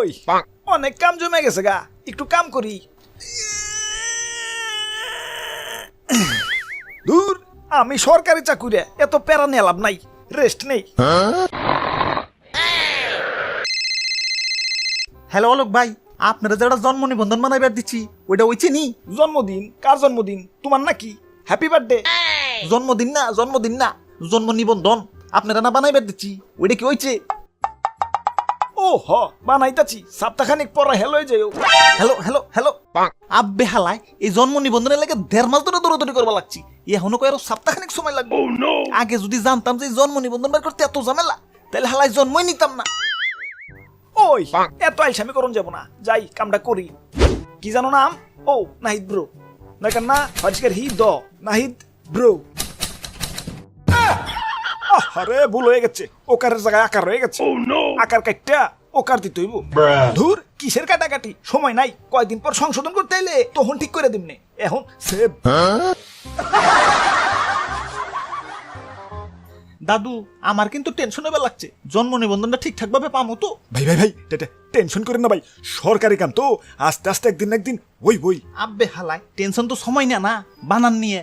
ওই অনেক কাম জমে গেছে গা একটু কাম করি। দূর। আমি সরকারি চাকুরে এত প্যারা নিলাম নাই রেস্ট নেই। হ্যালো অলোক ভাই আপনারা যারা জন্ম নিবন্ধন বানাইবার দিচ্ছি ওইটা ওই চিনি জন্মদিন কার জন্মদিন? তোমার নাকি? হ্যাপি বার্থডে জন্মদিন না জন্মদিন না জন্ম নিবন্ধন আপনারা না বানাইবার দিচ্ছি ওইটা কি হয়েছে হ বানাইতাছি। সপ্তাহখানিক পরে হেলো হয়ে যাও হ্যালো হ্যালো হ্যালো আব্বে হালায় এই জন্ম নিবন্ধনের লাগে দেড় মাস ধরে দৌড়াদৌড়ি করবা লাগছি। এখনও কয় আরও সপ্তাহখানিক সময় লাগবে। আগে যদি জানতাম যে জন্ম নিবন্ধন বের করতে এত ঝামেলা তাহলে হালায় জন্মই নিতাম না। ওই এত আইসামি করুন যাব না। যাই কামটা করি। কি জানো নাম? ও নাহিদ ব্রো। নাকার না হরিষ্কার হি দ। নাহিদ ব্রো। আরে ভুল হয়ে গেছে। ওকারের জায়গায় আকার রয়ে গেছে। আকার কাটটা ওকার দিতে হইব ধুর কিসের কাটাকাটি? সময় নাই কয়দিন পর সংশোধন করতে এলে তখন ঠিক করে দিমনে। এখন সেভ দাদু আমার কিন্তু টেনশন হবার লাগছে। জন্ম নিবন্ধনটা ঠিকঠাক ভাবে পামো তো। ভাই ভাই ভাই টেনশন করেন না ভাই। সরকারি কাম তো আস্তে আস্তে একদিন না একদিন ওই বই আব্বে হালায় টেনশন তো সময় না না। বানান নিয়ে।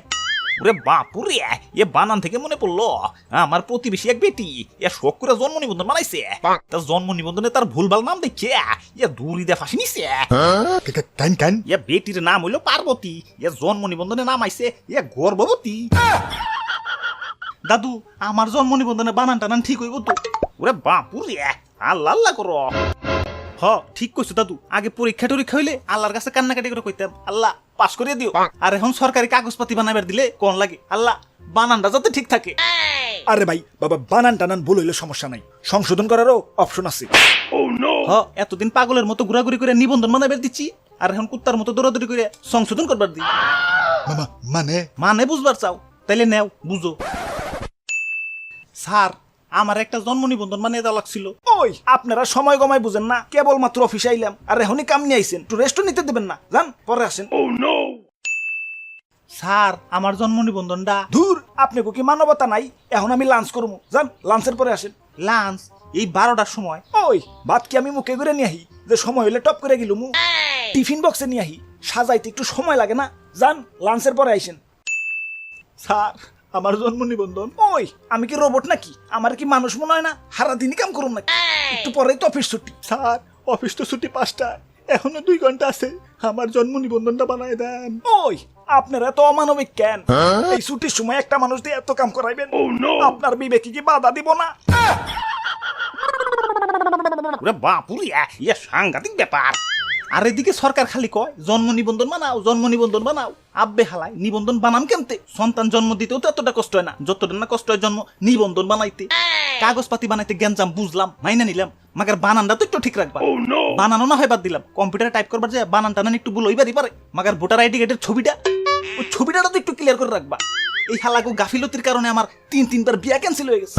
ওরে বাপুরে এ বানান থেকে মনে পড়ল। আমার প্রতিবেশী এক বেটি এ শখ করে জন্ম নিবন্ধন বানাইছে। তার জন্ম নিবন্ধনে তার ভুলভাল নাম দেখে এ দূরি দে ফাঁসি নিছে। কান কান? এ বেটির নাম হইল পার্বতী এ জন্ম নিবন্ধনে নাম আইছে এ গর্ভবতী। দাদু আমার জন্ম নিবন্ধনে বানান টানান ঠিক হইব তো? ওরে বাপুরে আল্লাহ আল্লাহ করো। হ ঠিক কইছো দাদু। আগে পরীক্ষা টরীক্ষা হইলে আল্লাহর কাছে কান্নাকাটি করে কইতাম আল্লাহ পাস করিয়ে দিও। আর এখন সরকারি কাগজপাতি বানাবার দিলে কোন লাগে? আল্লাহ বানানটা যাতে ঠিক থাকে। আরে ভাই বাবা বানান টানান ভুল হইলে সমস্যা নাই। সংশোধন করারও অপশন আছে। হ এতদিন পাগলের মতো ঘোরাঘুরি করে নিবন্ধন বানাবার দিচ্ছি আর এখন কুত্তার মতো দৌড়াদৌড়ি করে সংশোধন করবার দি মামা মানে? মানে বুঝবার চাও তাইলে নেও বুঝো। স্যার আমার একটা জন্ম নিবন্ধন মানে দেওয়া লাগছিল। ওই আপনারা সময় গমায় বুঝেন না কেবল মাত্র অফিসে আইলাম আর এখনই কাম নিয়ে আইছেন একটু রেস্টও নিতে দেবেন না। যান পরে আসেন। স্যার আমার জন্ম নিবন্ধনটা দূর আপনি কি মানবতা নাই? এখন আমি লাঞ্চ করব। যান লাঞ্চের পরে আসেন। লাঞ্চ এই বারোটার সময়। ওই ভাত কি আমি মুখে করে নিয়ে আহি? যে সময় হইলে টপ করে গেল মু টিফিন বক্সে নিয়ে আহি। সাজাইতে একটু সময় লাগে না। যান লাঞ্চের পরে আইসেন। স্যার আমার জন্ম নিবন্ধন। ওই আমি কি রোবট নাকি? আমার কি মানুষ মনে হয় না? সারা দিনই কাম করুন নাকি? একটু পরেই তো অফিস ছুটি। স্যার অফিস তো ছুটি পাঁচটায়। এখনও দুই ঘণ্টা আছে। আমার জন্ম নিবন্ধনটা বানাই দেন। ওই আপনারা তো অমানবিক কেন এই ছুটির সময় একটা মানুষ দিয়ে এত কাম করাইবেন। আপনার বিবেকে কি বাধা দিব না? ওরে বাপুরে ইয়ে সাংঘাতিক ব্যাপার। আর এদিকে সরকার খালি কয় জন্ম নিবন্ধন বানাও জন্ম নিবন্ধন বানাও। আব্বে হালায় নিবন্ধন বানাম কেমতে? সন্তান জন্ম দিতেও তো এতটা কষ্ট হয় না। যতটা না কষ্ট হয় জন্ম নিবন্ধন বানাইতে। কাগজপাতি বানাইতে জ্ঞানজাম বুঝলাম মাইনা নিলাম। মাগার বানানটা তো একটু ঠিক রাখবা। বানানো না হয় বাদ দিলাম। কম্পিউটারে টাইপ করবার যে বানান টানান একটু ভুল হইবারই পারে। মাগার ভোটার আইডি কার্ডের ছবিটা ওই ছবিটা তো একটু ক্লিয়ার করে রাখবা। এই হালাকু গাফিলতির কারণে আমার তিন তিনবার বিয়া ক্যান্সেল হয়ে গেছে।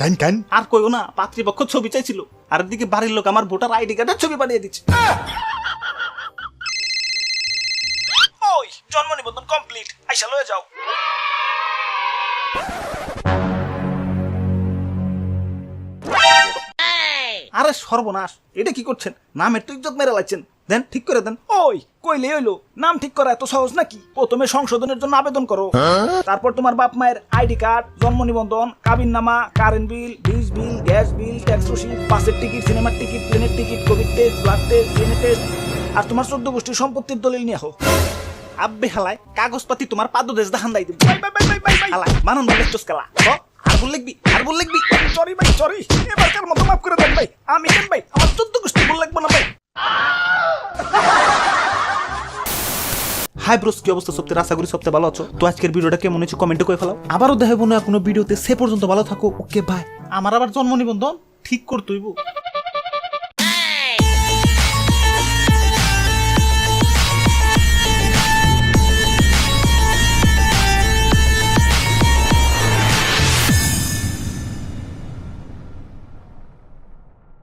কান কান আর কইও না পাত্রীপক্ষ ছবি চাইছিল আর এদিকে বাড়ির লোক আমার ভোটার আইডি কার্ডের ছবি পাঠিয়ে দিচ্ছে। ওই জন্ম নিবন্ধন কমপ্লিট আইসা লয়ে যাও। আরে সর্বনাশ এটা কি করছেন? নামের তো ইজ্জত মেরে লাগছেন দেন ঠিক করে দেন। ওই কইলে হইল নাম ঠিক করা এত সহজ নাকি? প্রথমে সংশোধনের জন্য আবেদন করো। তারপর তোমার বাপ মায়ের আইডি কার্ড জন্ম নিবন্ধন কাবিন নামা কারেন্ট বিল বিজ বিল গ্যাস বিল ট্যাক্স রসিদ বাসের টিকিট সিনেমার টিকিট প্লেনের ticket COVID test blood test DNA test আর তোমার চোদ্দ গোষ্ঠীর সম্পত্তির দলিল নিয়ে হো আব্বে হালায় কাগজপাতি তোমার পাদ দেশ দেখান দাই দিব। হালায় মানন বলেছ কালা। আর বল লিখবি আর বল লিখবি সরি ভাই সরি। এবারকার মতো মাফ করে দেন ভাই। আমি কেন ভাই আমার চোদ্দ গোষ্ঠী ভুল লাগবো না ভাই। হাই ব্রোস কি অবস্থা? সপ্তাহে আশা করি সপ্তাহে ভালো আছো। তো আজকের ভিডিওটা কেমন হয়েছে কমেন্টে করে ফেলাও। আবারও দেখাবো না কোনো ভিডিওতে। সে পর্যন্ত ভালো থাকো, ওকে বাই আমার আবার জন্ম নিবন্ধন? ঠিক করতে হইব।